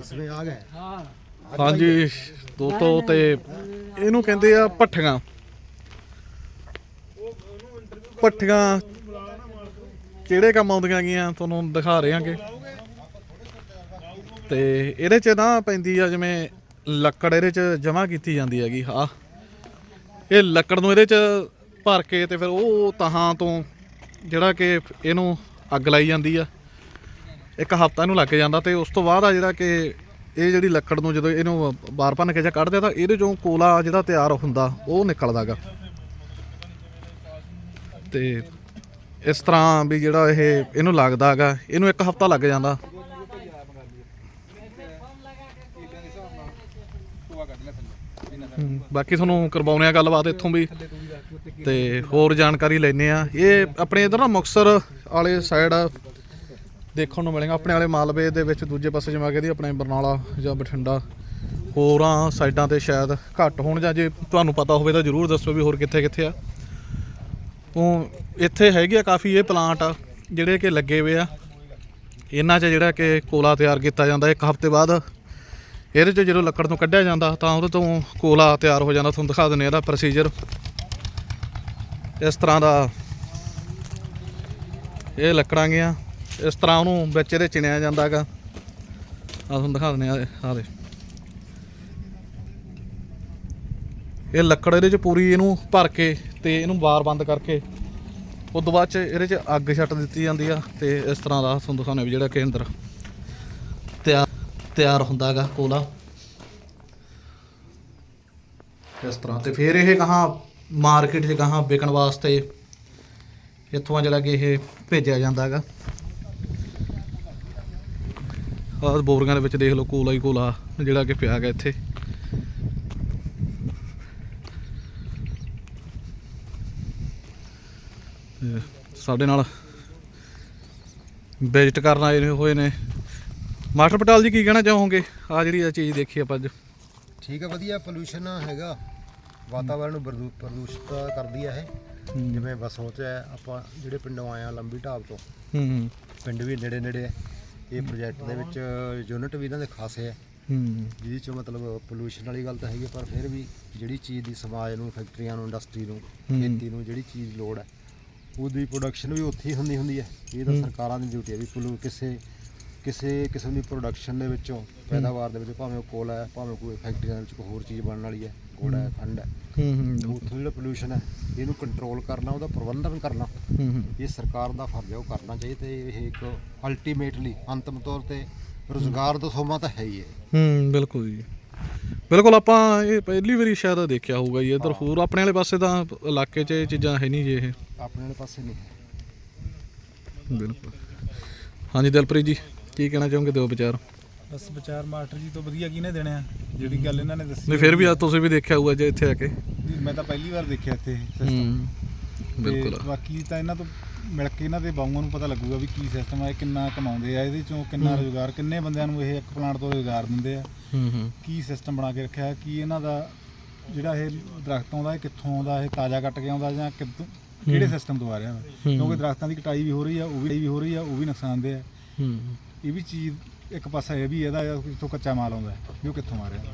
इसमें आ गए ਹਾਂਜੀ ਦੋਸਤੋ ਤੇ ਇਹਨੂੰ ਕਹਿੰਦੇ ਆ ਪੱਠੀਆਂ ਪੱਠੀਆਂ ਕਿਹੜੇ ਕੰਮ ਆਉਂਦੀਆਂ ਗੀਆਂ ਤੁਹਾਨੂੰ ਦਿਖਾ ਰਹੇ ਹਾਂਗੇ ਤੇ ਇਹਦੇ ਚ ਨਾ ਪੈਂਦੀ ਆ ਜਿਵੇਂ ਲੱਕੜ ਇਹਦੇ ਚ ਜਮਾ ਕੀਤੀ ਜਾਂਦੀ ਹੈਗੀ ਆ ਇਹ ਲੱਕੜ ਨੂੰ ਇਹਦੇ ਚ ਭਰ ਕੇ ਤੇ ਫਿਰ ਉਹ ਤਹਾਂ ਤੋਂ ਜਿਹੜਾ ਕਿ ਇਹਨੂੰ ਅੱਗ ਲਾਈ ਜਾਂਦੀ ਆ ਇੱਕ ਹਫਤਾ ਇਹਨੂੰ ਲੱਗ ਜਾਂਦਾ ਤੇ ਉਸ ਤੋਂ ਬਾਅਦ ਆ ਜਿਹੜਾ ਕਿ ਇਹ ਜਿਹੜੀ ਲੱਕੜ ਨੂੰ ਜਦੋਂ ਇਹਨੂੰ ਬਾਹਰ ਭੰਨ ਕੇ ਜਾਂ ਕੱਢਦੇ ਆ ਤਾਂ ਇਹਦੇ ਚੋਂ ਕੋਲਾ ਜਿਹੜਾ ਤਿਆਰ ਹੁੰਦਾ, ਉਹ ਨਿਕਲਦਾਗਾ। ਤੇ ਇਸ ਤਰ੍ਹਾਂ ਵੀ ਜਿਹੜਾ ਇਹ ਇਹਨੂੰ ਲੱਗਦਾਗਾ, ਇਹਨੂੰ ਇੱਕ ਹਫਤਾ ਲੱਗ ਜਾਂਦਾ। ਬਾਕੀ ਤੁਹਾਨੂੰ ਕਰਵਾਉਣੇ ਆ ਗੱਲਬਾਤ ਇੱਥੋਂ ਵੀ। ਤੇ ਹੋਰ ਜਾਣਕਾਰੀ ਲੈਣੇ ਆ। ਇਹ ਆਪਣੇ ਇਧਰ ਨਾ ਮੁਕਸਰ ਵਾਲੇ ਸਾਈਡ ਦੇਖਣ ਨੂੰ ਮਿਲੇਗਾ। ਆਪਣੇ ਵਾਲੇ ਮਾਲਵੇ ਦੇ ਵਿੱਚ ਦੂਜੇ ਪਾਸੇ ਜਿਵੇਂ ਕਹਿੰਦੀ, ਆਪਣੇ ਬਰਨਾਲਾ ਜਾਂ ਬਠਿੰਡਾ, ਹੋਰਾਂ ਸਾਈਡਾਂ ਤੇ ਸ਼ਾਇਦ ਘੱਟ ਹੋਣ ਜਾਂ ਜੇ ਤੁਹਾਨੂੰ ਪਤਾ ਹੋਵੇ ਤਾਂ ਜਰੂਰ ਦੱਸੋ ਵੀ ਹੋਰ ਕਿੱਥੇ ਕਿੱਥੇ ਆ। ਉਹ ਇੱਥੇ ਹੈਗੇ ਆ ਕਾਫੀ ਇਹ ਪਲਾਂਟ ਆ, ਜਿਹੜੇ ਕਿ ਲੱਗੇ ਹੋਏ ਆ। ਇਹਨਾਂ 'ਚ ਜਿਹੜਾ ਕਿ ਕੋਲਾ ਤਿਆਰ ਕੀਤਾ ਜਾਂਦਾ, ਇੱਕ ਹਫ਼ਤੇ ਬਾਅਦ ਇਹਦੇ 'ਚ ਜਦੋਂ ਲੱਕੜ ਤੋਂ ਕੱਢਿਆ ਜਾਂਦਾ, ਤਾਂ ਉਹਦੇ ਤੋਂ ਕੋਲਾ ਤਿਆਰ ਹੋ ਜਾਂਦਾ। ਤੁਹਾਨੂੰ ਦਿਖਾ ਦਿੰਦੇ ਇਹਦਾ ਪ੍ਰੋਸੀਜਰ ਇਸ ਤਰ੍ਹਾਂ ਦਾ ਇਹ ਲੱਕੜਾਂ ਗੀਆਂ। ਇਸ ਤਰ੍ਹਾਂ ਉਹਨੂੰ ਵਿੱਚ ਇਹਦੇ ਚਿਣਿਆ ਜਾਂਦਾ ਹੈਗਾ। ਆ ਤੁਹਾਨੂੰ ਦਿਖਾ ਦਿੰਦੇ ਆ ਆ ਦੇ। ਇਹ ਲੱਕੜ ਇਹਦੇ 'ਚ ਪੂਰੀ ਇਹਨੂੰ ਭਰ ਕੇ ਤੇ ਇਹਨੂੰ ਬਾਰ ਬੰਦ ਕਰਕੇ ਉਸ ਤੋਂ ਬਾਅਦ 'ਚ ਇਹਦੇ 'ਚ ਅੱਗ ਛੱਟ ਦਿੱਤੀ ਜਾਂਦੀ ਆ ਤੇ ਇਸ ਤਰ੍ਹਾਂ ਦਾ ਤੁਹਾਨੂੰ ਦਿਖਾਉਂਦੇ ਵੀ ਜਿਹੜਾ ਕਿ ਅੰਦਰ ਤਿਆਰ ਤਿਆਰ ਹੁੰਦਾ ਹੈਗਾ ਕੋਲਾ। ਇਸ ਤਰ੍ਹਾਂ ਤੇ ਫਿਰ ਇਹ ਕਹਾਂ ਮਾਰਕੀਟ 'ਚ ਕਹਾਂ ਵਿਕਣ ਵਾਸਤੇ ਇੱਥੋਂ ਜਿਹੜਾ ਕਿ ਇਹ ਭੇਜਿਆ ਜਾਂਦਾ ਹੈਗਾ। ਆਹ ਬੋਰੀਆਂ ਦੇ ਵਿੱਚ ਦੇਖ ਲਓ ਕੋਲਾ ਹੀ ਕੋਲਾ ਜਿਹੜਾ ਕਿ ਪਿਆ ਹੈਗਾ ਇੱਥੇ। ਸਾਡੇ ਨਾਲ ਵਿਜ਼ਿਟ ਕਰਨ ਆਏ ਨੇ- ਹੋਏ ਨੇ। ਮਾਸਟਰ ਪਟਾਲ ਜੀ ਕੀ ਕਹਿਣਾ ਚਾਹੋਗੇ? ਆ ਜਿਹੜੀ ਆ ਚੀਜ਼ ਦੇਖੀ ਆਪਾਂ ਅੱਜ। ਠੀਕ ਹੈ ਵਧੀਆ ਪੋਲੂਸ਼ਨ ਹੈਗਾ। ਵਾਤਾਵਰਣ ਨੂੰ ਪ੍ਰਦੂ- ਪ੍ਰਦੂਸ਼ਿਤ ਕਰਦੀ ਹੈ ਇਹ। ਜਿਵੇਂ ਬਸੋਂ ਚ ਆਪਾਂ ਜਿਹੜੇ ਪਿੰਡੋਂ ਆਏ ਆ ਲੰਬੀ ਢਾਬ ਤੋਂ। ਹੂੰ ਹੂੰ। ਪਿੰਡ ਵੀ ਨੇੜੇ ਨੇੜੇ ਹੈ ਇਹ ਪ੍ਰੋਜੈਕਟ ਦੇ ਵਿੱਚ ਯੂਨਿਟ ਵੀ ਇਹਨਾਂ ਦੇ ਖਾਸੇ ਹੈ ਹੂੰ ਜਿਹਦੇ ਚ ਮਤਲਬ ਪੋਲੂਸ਼ਨ ਵਾਲੀ ਗੱਲ ਤਾਂ ਹੈਗੀ ਹੈ, ਪਰ ਫਿਰ ਵੀ ਜਿਹੜੀ ਚੀਜ਼ ਦੀ ਸਮਾਜ ਨੂੰ ਫੈਕਟਰੀਆਂ ਨੂੰ ਇੰਡਸਟਰੀ ਨੂੰ ਹੂੰ। ਖੇਤੀ ਨੂੰ ਜਿਹੜੀ ਚੀਜ਼ ਲੋੜ ਹੈ ਉਹਦੀ ਪ੍ਰੋਡਕਸ਼ਨ ਵੀ ਉੱਥੇ ਹੀ ਹੁੰਦੀ ਹੁੰਦੀ ਹੈ ਇਹ ਤਾਂ। ਸਰਕਾਰਾਂ ਦੀ ਡਿਊਟੀ ਹੈ ਵੀ ਪੋਲੂ ਕਿਸੇ ਕਿਸੇ ਕਿਸਮ ਦੀ ਪ੍ਰੋਡਕਸ਼ਨ ਦੇ ਵਿੱਚੋਂ ਪੈਦਾਵਾਰ ਦੇ ਵਿੱਚ ਭਾਵੇਂ ਉਹ ਕੋਲਾ ਹੈ ਭਾਵੇਂ ਕੋਈ ਫੈਕਟਰੀਆਂ ਦੇ ਵਿੱਚ ਕੋਈ ਹੋਰ ਚੀਜ਼ ਬਣਨ ਵਾਲੀ ਹੈ ਗੋੜਾ ਹੈ ਖੰਡ ਹੈ। ਹੂੰ ਹੂੰ ਉੱਥੋਂ ਜਿਹੜਾ ਪੋਲੂਸ਼ਨ ਹੈ ਇਹਨੂੰ ਕੰਟਰੋਲ ਕਰਨਾ ਉਹਦਾ ਪ੍ਰਬੰਧਨ ਕਰਨਾ ਇਹ ਸਰਕਾਰ ਦਾ ਫਰਜ਼ ਹੈ ਉਹ ਕਰਨਾ ਚਾਹੀਦਾ ਤੇ ਇਹ ਇੱਕ ਅਲਟੀਮੇਟਲੀ ਅੰਤਮ ਤੌਰ ਤੇ ਰੋਜ਼ਗਾਰ ਦਾ ਸੋਮਾ ਤਾਂ ਹੈ ਹੀ ਹੈ। ਹੂੰ ਬਿਲਕੁਲ ਜੀ। ਬਿਲਕੁਲ ਆਪਾਂ ਇਹ ਪਹਿਲੀ ਵਾਰੀ ਸ਼ਾਇਦ ਦੇਖਿਆ ਹੋਊਗਾ ਜੀ ਇਧਰ ਹੋਰ ਆਪਣੇ ਵਾਲੇ ਪਾਸੇ ਤਾਂ ਇਲਾਕੇ 'ਚ ਇਹ ਚੀਜ਼ਾਂ ਹੈ ਨਹੀਂ ਜੀ ਇਹ। ਆਪਣੇ ਵਾਲੇ ਪਾਸੇ ਨਹੀਂ ਹੈ। ਬਿਲਕੁਲ। ਹਾਂਜੀ ਦਿਲਪ੍ਰੀਤ ਜੀ। ਕੀ ਕਹਿਣਾ ਚਾਹੋਗੇ ਦਿਓ ਵਿਚਾਰ? ਬਸ ਵਿਚਾਰ ਮਾਸਟਰ ਜੀ ਤੋਂ ਵਧੀਆ ਕਿਹਨੇ ਦੇਣੇ ਆ? ਜਿਹੜੀ ਗੱਲ ਇਹਨਾਂ ਨੇ ਦੱਸੀ ਨਹੀਂ ਫਿਰ ਵੀ ਤੁਸੀਂ ਵੀ ਦੇਖਿਆ ਹੋਊਗਾ ਜੇ ਇੱਥੇ ਆ ਕੇ। ਮੈਂ ਤਾਂ ਪਹਿਲੀ ਵਾਰ ਦੇਖਿਆ ਇੱਥੇ। ਹੂੰ ਬਿਲਕੁਲ। ਬਾਕੀ ਤਾਂ ਇਹਨਾਂ ਤੋਂ ਮਿਲ ਕੇ ਇਹਨਾਂ ਦੇ ਬਾਊਆਂ ਨੂੰ ਪਤਾ ਲੱਗੂਗਾ ਵੀ ਕੀ ਸਿਸਟਮ ਆ ਇਹ ਕਿੰਨਾ ਕਮਾਉਂਦੇ ਆ ਇਹਦੇ ਚੋਂ ਕਿੰਨਾ ਰੋਜ਼ਗਾਰ ਕਿੰਨੇ ਬੰਦਿਆਂ ਨੂੰ ਇਹ ਇੱਕ ਪਲਾਂਟ ਤੋਂ ਰੋਜ਼ਗਾਰ ਦਿੰਦੇ ਆ। ਹੂੰ ਹੂੰ। ਕੀ ਸਿਸਟਮ ਬਣਾ ਕੇ ਰੱਖਿਆ ਕੀ ਇਹਨਾਂ ਦਾ ਜਿਹੜਾ ਇਹ ਦਰਖਤ ਆਉਂਦਾ ਇਹ ਕਿੱਥੋਂ ਆਉਂਦਾ ਇਹ ਤਾਜ਼ਾ ਕੱਟ ਕੇ ਆਉਂਦਾ ਜਾਂ ਕਿੱਥੋਂ ਕਿਹੜੇ ਸਿਸਟਮ ਤੋਂ ਆ ਰਿਹਾ ਵਾ? ਕਿਉਂਕਿ ਦਰਖਤਾਂ ਦੀ ਕਟਾਈ ਵੀ ਹੋ ਰਹੀ ਆ ਉਹ ਵੀ ਵੀ ਹੋ ਰਹੀ ਆ ਉਹ ਵੀ ਨੁਕਸਾਨਦੇ ਆ। ਹੂੰ। ਇਹ ਵੀ ਚੀਜ਼ ਇੱਕ ਪਾਸਾ ਇਹ ਵੀ ਇਹਦਾ ਆ ਜਿੱਥੋਂ ਕੱਚਾ ਮਾਲ ਆਉਂਦਾ ਹੈ, ਵੀ ਉਹ ਕਿੱਥੋਂ ਆ ਰਿਹਾ।